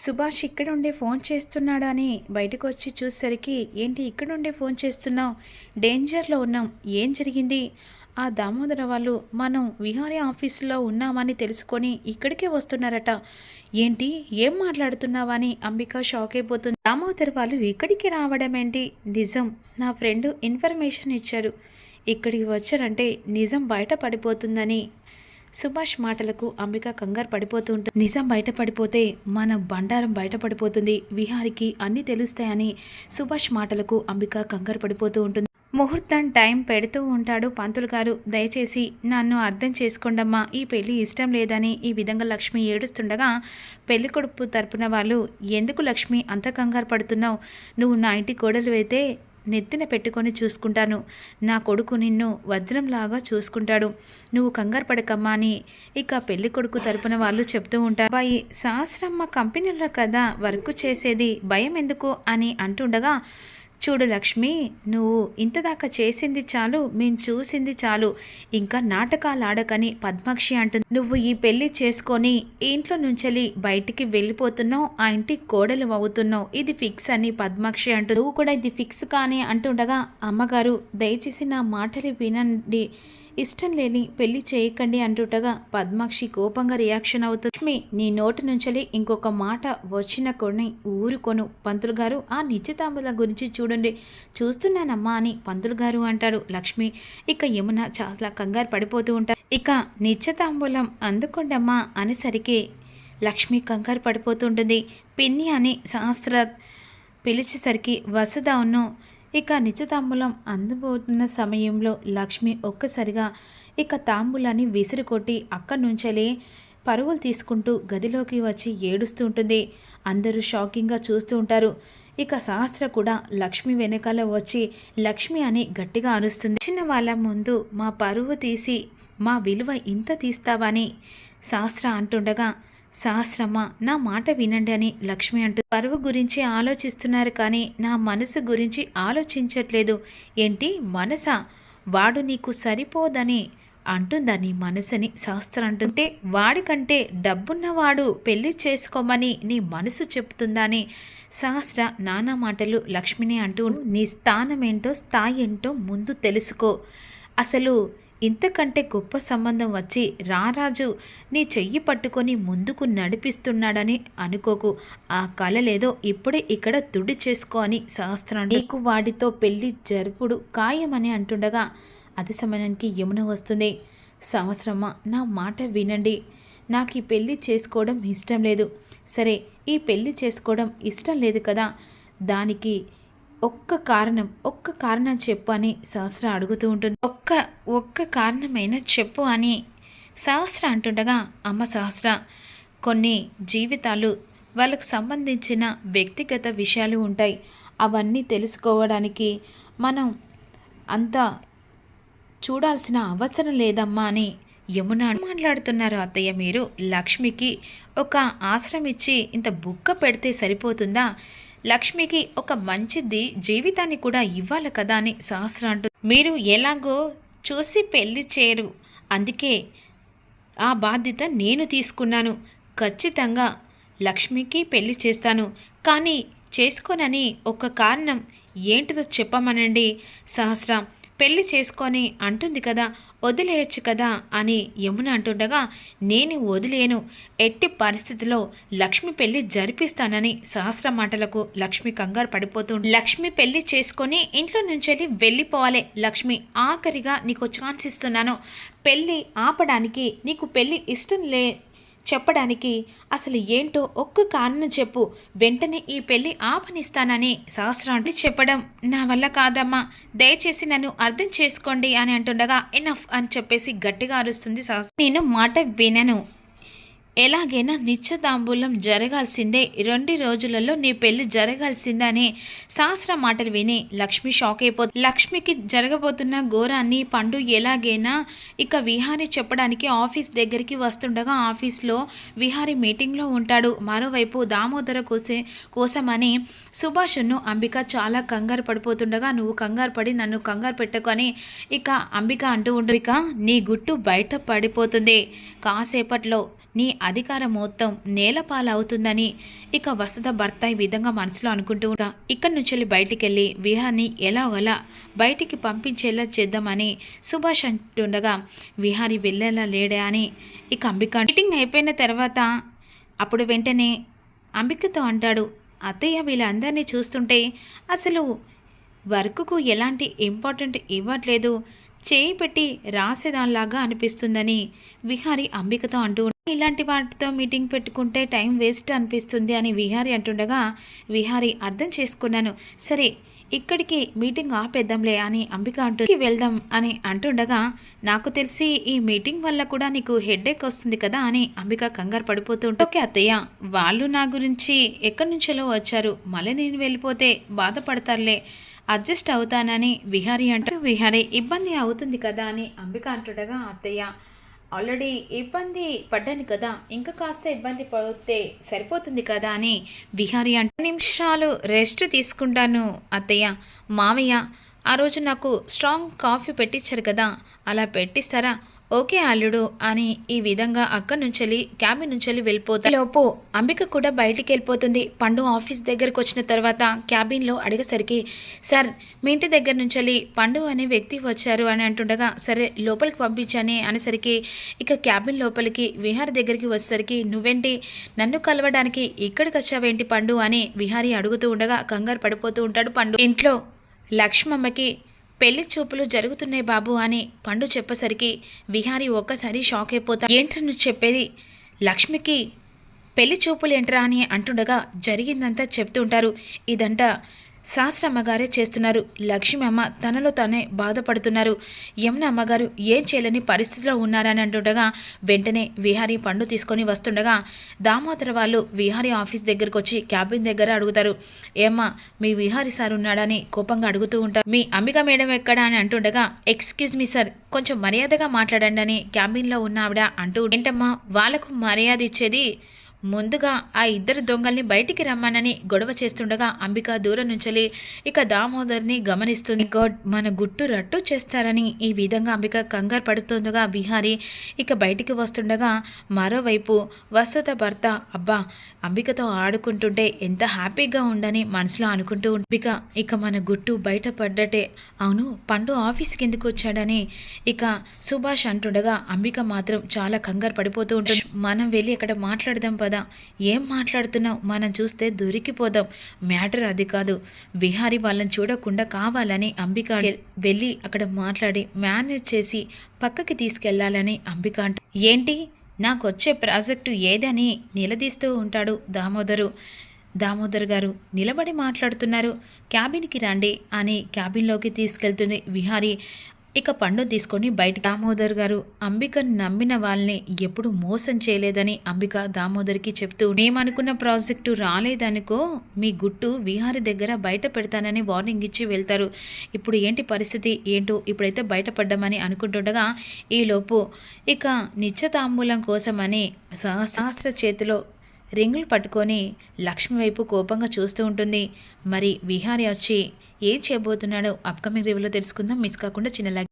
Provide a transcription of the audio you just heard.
సుభాష్ ఇక్కడుండే ఫోన్ చేస్తున్నాడా అని బయటకు వచ్చి చూసేసరికి ఏంటి ఇక్కడ ఉండే ఫోన్ చేస్తున్నావు? డేంజర్లో ఉన్నాం. ఏం జరిగింది? ఆ దామోదర వాళ్ళు మనం విహారీ ఆఫీసులో ఉన్నామని తెలుసుకొని ఇక్కడికే వస్తున్నారట. ఏంటి? ఏం మాట్లాడుతున్నావని? అంబిక షాక్ అయిపోతుంది దామోదర్ వాళ్ళు ఇక్కడికి రావడం ఏంటి నిజం. నా ఫ్రెండ్ ఇన్ఫర్మేషన్ ఇచ్చారు ఇక్కడికి వచ్చారంటే నిజం బయట పడిపోతుందని సుభాష్ మాటలకు అంబిక కంగారు పడిపోతూ ఉంటుంది నిజం బయటపడిపోతే మన బండారం బయటపడిపోతుంది. విహారికి అన్నీ తెలుస్తాయని సుభాష్ మాటలకు అంబిక కంగారు పడిపోతూ ఉంటుంది. ముహూర్తం టైం పెడుతూ ఉంటాడు పంతులు గారు. దయచేసి నన్ను అర్థం చేసుకోండమ్మా ఈ పెళ్ళి ఇష్టం లేదని ఈ విధంగా లక్ష్మి ఏడుస్తుండగా పెళ్ళి కొడుపు తరపున వాళ్ళు ఎందుకు లక్ష్మి అంత కంగారు పడుతున్నావు? నువ్వు నా ఇంటి కోడలు అయితే నెత్తిన పెట్టుకొని చూసుకుంటాను. నా కొడుకు నిన్ను వజ్రంలాగా చూసుకుంటాడు. నువ్వు కంగారు పడకమ్మా అని ఇక పెళ్ళి కొడుకు తరపున వాళ్ళు చెప్తూ ఉంటారు. అబ్బాయి సహస్రమ్మ కంపెనీలో కదా వర్క్ చేసేది భయం ఎందుకు అని అంటుండగా చూడు లక్ష్మి నువ్వు ఇంతదాకా చేసింది చాలు మేము చూసింది చాలు. ఇంకా నాటకాలు ఆడకని పద్మాక్షి అంటుంది. నువ్వు ఈ పెళ్ళి చేసుకొని ఇంట్లో నుంచెలి బయటికి వెళ్ళిపోతున్నావు ఆ ఇంటి కోడలు అవుతున్నావు. ఇది ఫిక్స్ అని పద్మాక్షి అంటూ నువ్వు కూడా ఇది ఫిక్స్ కానీ అంటుండగా అమ్మగారు దయచేసి నా మాటలు వినండి. ఇష్టం లేని పెళ్ళి చేయకండి అంటుటగా పద్మాక్షి కోపంగా రియాక్షన్ అవుతుంది. లక్ష్మి నీ నోటి నుంచెలి ఇంకొక మాట వచ్చిన కొన్ని ఊరుకొను. పంతులు గారు ఆ నిత్యతాంబుల గురించి చూడండి. చూస్తున్నానమ్మా అని పంతులు గారు అంటారు లక్ష్మి ఇక యమున చాలా కంగారు పడిపోతూ ఉంటారు ఇక నిశ్చితాంబులం అందుకోండమ్మా అనేసరికి లక్ష్మి కంగారు పడిపోతుంటుంది పిన్ని అని సహస్ర పిలిచేసరికి వసుదావును ఇక నిజతాంబూలం అందుబోతున్న సమయంలో లక్ష్మి ఒక్కసారిగా ఇక తాంబూలాన్ని విసిరి కొట్టి అక్కడి నుంచెలే పరుగులు తీసుకుంటూ గదిలోకి వచ్చి ఏడుస్తూ ఉంటుంది. అందరూ షాకింగ్గా చూస్తూ ఉంటారు. ఇక సహస్ర కూడా లక్ష్మి వెనకాల వచ్చి లక్ష్మి అని గట్టిగా అరుస్తుంది. చిన్న వాళ్ళ ముందు మా పరువు తీసి మా విలువ ఇంత తీస్తావని సహస్ర అంటుండగా సహస్రమ్మ నా మాట వినండి అని లక్ష్మి అంటూ పరువు గురించి ఆలోచిస్తున్నారు కానీ నా మనసు గురించి ఆలోచించట్లేదు. ఏంటి? మనసా? వాడు నీకు సరిపోదని అంటుందా నీ మనసుని? శాస్త్రం అంటుంటే వాడికంటే డబ్బున్నవాడు పెళ్ళి చేసుకోమని నీ మనసు చెప్తుందని సహస్ర నానా మాటలు లక్ష్మిని అంటూ నీ స్థానం ఏంటో స్థాయి ఏంటో ముందు తెలుసుకో. అసలు ఇంతకంటే గొప్ప సంబంధం వచ్చి రారాజు నీ చెయ్యి పట్టుకొని ముందుకు నడిపిస్తున్నాడని అనుకోకు. ఆ కలలేదో ఇప్పుడే ఇక్కడ తుడి చేసుకో అని సహస్రం నీకు వాడితో పెళ్ళి జరుపుడు ఖాయమని అంటుండగా అదే సమయానికి యమున వస్తుంది. సంవత్సరమ్మ నా మాట వినండి. నాకు ఈ పెళ్ళి చేసుకోవడం ఇష్టం లేదు. సరే ఈ పెళ్ళి చేసుకోవడం ఇష్టం లేదు కదా. దానికి ఒక్క కారణం ఒక్క కారణం చెప్పు అని సహస్ర అడుగుతూ ఉంటుంది. ఒక్క ఒక్క కారణమైనా చెప్పు అని సహస్ర అంటుండగా అమ్మ సహస్ర కొన్ని జీవితాలు వాళ్ళకు సంబంధించిన వ్యక్తిగత విషయాలు ఉంటాయి. అవన్నీ తెలుసుకోవడానికి మనం అంత చూడాల్సిన అవసరం లేదమ్మా అని యమున మాట్లాడుతున్నారు అత్తయ్య మీరు. లక్ష్మికి ఒక ఆశ్రమిచ్చి ఇంత బుక్క పెడితే సరిపోతుందా? లక్ష్మికి ఒక మంచిది జీవితాన్ని కూడా ఇవ్వాలి కదా అని సహస్ర అంటూ మీరు ఎలాగో చూసి పెళ్ళి చేయరు. అందుకే ఆ బాధ్యత నేను తీసుకున్నాను. ఖచ్చితంగా లక్ష్మికి పెళ్ళి చేస్తాను. కానీ చేసుకోనని ఒక కారణం ఏంటిదో చెప్పమనండి సహస్ర. పెళ్ళి చేసుకొని అంటుంది కదా వదిలేయచ్చు కదా అని యమున అంటుండగా నేను వదిలేను. ఎట్టి పరిస్థితిలో లక్ష్మి పెళ్ళి జరిపిస్తానని సహస్ర మాటలకు లక్ష్మి కంగారు పడిపోతూ లక్ష్మి పెళ్ళి చేసుకొని ఇంట్లో నుంచి వెళ్ళిపోవాలి. లక్ష్మి ఆఖరిగా నీకు ఛాన్స్ ఇస్తున్నాను. పెళ్ళి ఆపడానికి నీకు పెళ్ళి ఇష్టం లే చెప్పడానికి అసలు ఏంటో ఒక్క కారణం చెప్పు. వెంటనే ఈ పెళ్ళి ఆపనిస్తానని సహస్రాంటి చెప్పడం నా వల్ల కాదమ్మా. దయచేసి నన్ను అర్థం చేసుకోండి అని అంటుండగా ఎనఫ్ అని చెప్పేసి గట్టిగా అరుస్తుంది సహస్ర నేను మాట వినను. ఎలాగైనా నిత్యతాంబూలం జరగాల్సిందే. రెండు రోజులలో నీ పెళ్ళి జరగాల్సిందే అని సహస్ర మాటలు విని లక్ష్మి షాక్ అయిపోతుంది లక్ష్మికి జరగబోతున్న ఘోరాన్ని పండు ఎలాగైనా ఇక విహారి చెప్పడానికి ఆఫీస్ దగ్గరికి వస్తుండగా ఆఫీస్లో విహారి మీటింగ్లో ఉంటాడు. మరోవైపు దామోదర కోసే కోసమని సుభాష్ను అంబిక చాలా కంగారు పడిపోతుండగా నువ్వు కంగారు పడి నన్ను కంగారు పెట్టుకొని ఇక అంబిక అంటూ ఉండు. ఇక నీ గుట్టు బయట పడిపోతుంది. కాసేపట్లో నీ అధికారం మొత్తం నేలపాలవుతుందని ఇక వసత భర్త ఈ విధంగా మనసులో అనుకుంటూ ఉంటా. ఇక్కడి నుంచి వెళ్ళి బయటికి వెళ్ళి విహాన్ని ఎలాగోలా బయటికి పంపించేలా చేద్దామని సుభాష్ అంటుండగా విహారి వెళ్ళేలా లేడే అని ఇక అంబిక మీటింగ్ అయిపోయిన తర్వాత అప్పుడు వెంటనే అంబికతో అంటాడు అత్తయ్య వీళ్ళందరినీ చూస్తుంటే అసలు వర్క్కు ఎలాంటి ఇంపార్టెంట్ ఇవ్వట్లేదు. చేయి పెట్టి రాసేదానిలాగా అనిపిస్తుందని విహారి అంబికతో అంటూ ఇలాంటి వాటితో మీటింగ్ పెట్టుకుంటే టైం వేస్ట్ అనిపిస్తుంది అని విహారి అంటుండగా విహారి అర్థం చేసుకున్నాను. సరే ఇక్కడికి మీటింగ్ ఆపేద్దాంలే అని అంబిక అంటూ వెళ్దాం అని అంటుండగా నాకు తెలిసి ఈ మీటింగ్ వల్ల కూడా నీకు హెడేక్ వస్తుంది కదా అని అంబిక కంగారు పడిపోతూ ఓకే అత్తయ్య వాళ్ళు నా గురించి ఎక్కడి నుంచెలో వచ్చారు? మళ్ళీ నేను వెళ్ళిపోతే బాధపడతారులే. అడ్జస్ట్ అవుతానని విహారి అంటూ విహారి ఇబ్బంది అవుతుంది కదా అని అంబిక అంటుండగా అత్తయ్య ఆల్రెడీ ఇబ్బంది పడ్డాను కదా ఇంకా కాస్త ఇబ్బంది పడితే సరిపోతుంది కదా అని విహారి అంటే. నిమిషాలు రెస్ట్ తీసుకుంటాను అత్తయ్య. మావయ్య ఆ రోజు నాకు స్ట్రాంగ్ కాఫీ పెట్టించారు కదా అలా పెట్టిస్తారా? ఓకే అల్లుడు అని ఈ విధంగా అక్కడి నుంచి క్యాబిన్ నుంచి వెళ్ళిపోతా లోపు అంబిక కూడా బయటికి వెళ్ళిపోతుంది. పండు ఆఫీస్ దగ్గరకు వచ్చిన తర్వాత క్యాబిన్లో అడిగేసరికి సార్ మీ ఇంటి దగ్గర నుంచి పండు అనే వ్యక్తి వచ్చారు అని అంటుండగా సరే లోపలికి పంపించని అనేసరికి ఇక క్యాబిన్ లోపలికి విహారి దగ్గరికి వచ్చేసరికి నువ్వేంటి? నన్ను కలవడానికి ఇక్కడికి వచ్చావేంటి పండు? అని విహారి అడుగుతూ ఉండగా కంగారు పడిపోతూ ఉంటాడు పండు. ఇంట్లో లక్ష్మమ్మకి పెళ్ళి చూపులు జరుగుతున్నాయి బాబు అని పండు చెప్పేసరికి విహారి ఒక్కసారి షాక్ అయిపోతా. ఏంట్రా నువ్వు చెప్పేది? లక్ష్మికి పెళ్ళి చూపులు ఏంట్రా అని అంటుండగా జరిగిందంతా చెప్తుంటారు. ఇదంతా శాస్త్రమ్మగారే చేస్తున్నారు. లక్ష్మి అమ్మ తనలో తానే బాధపడుతున్నారు. యమున అమ్మగారు ఏం చేయలేని పరిస్థితిలో ఉన్నారని అంటుండగా వెంటనే విహారీ పండు తీసుకొని వస్తుండగా దామోదర వాళ్ళు విహారీ ఆఫీస్ దగ్గరకు వచ్చి క్యాబిన్ దగ్గర అడుగుతారు. ఏమ్మా మీ విహారీ సార్ ఉన్నాడని కోపంగా అడుగుతూ ఉంటారు. మీ అంబిక మేడం ఎక్కడా అని అంటుండగా ఎక్స్క్యూజ్ మీ సార్ కొంచెం మర్యాదగా మాట్లాడండి అని క్యాబిన్లో ఉన్న ఆవిడ అంటూ ఏంటమ్మా వాళ్ళకు మర్యాద ఇచ్చేది ముందుగా ఆ ఇద్దరు దొంగల్ని బయటికి రమ్మనని గొడవ చేస్తుండగా అంబిక దూరం నుంచి ఇక దామోదర్ని గమనిస్తుంది. గాడ్ మన గుట్టు రట్టు చేస్తారని ఈ విధంగా అంబిక కంగారు పడుతుండగా బిహారీ ఇక బయటికి వస్తుండగా మరోవైపు వసుత భర్త అబ్బా అంబికతో ఆడుకుంటుంటే ఎంత హ్యాపీగా ఉండని మనసులో అనుకుంటూ అంబిక ఇక మన గుట్టు బయటపడ్డటే అవును పండు ఆఫీస్కి ఎందుకు వచ్చాడని? ఇక సుభాష్ అంటుండగా అంబిక మాత్రం చాలా కంగారు పడిపోతూ ఉంటుంది. మనం వెళ్ళి అక్కడ మాట్లాడదాం పదా ఏం మాట్లాడుతున్నావు? మనం చూస్తే దొరికిపోదాం. మ్యాటర్ అది కాదు. విహారీ వాళ్ళని చూడకుండా కావాలని అంబిక వెళ్ళి అక్కడ మాట్లాడి మేనేజ్ చేసి పక్కకి తీసుకెళ్ళాలని అంబిక అంట. ఏంటి? నాకు వచ్చే ప్రాజెక్టు ఏదని నిలదీస్తూ ఉంటాడు దామోదరు. దామోదర్ గారు నిలబడి మాట్లాడుతున్నారు. క్యాబిన్కి రండి అని క్యాబిన్లోకి తీసుకెళ్తుంది విహారీ. ఇక పండు తీసుకొని బయట దామోదర్ గారు అంబికను నమ్మిన వాళ్ళని ఎప్పుడు మోసం చేయలేదని అంబిక దామోదర్కి చెప్తూ మేమనుకున్న ప్రాజెక్టు రాలేదనుకో మీ గుట్టు విహారి దగ్గర బయట పెడతానని వార్నింగ్ ఇచ్చి వెళ్తారు. ఇప్పుడు ఏంటి పరిస్థితి? ఏంటో ఇప్పుడైతే బయటపడ్డామని అనుకుంటుండగా ఈలోపు ఇక నిత్యతాంబూలం కోసమని సహస్ర చేతిలో రింగులు పట్టుకొని లక్ష్మి వైపు కోపంగా చూస్తూ ఉంటుంది. మరి విహారి వచ్చి ఏం చేయబోతున్నాడో అప్కమింగ్ రివ్యూలో తెలుసుకుందాం. మిస్ కాకుండా చిన్న లైక్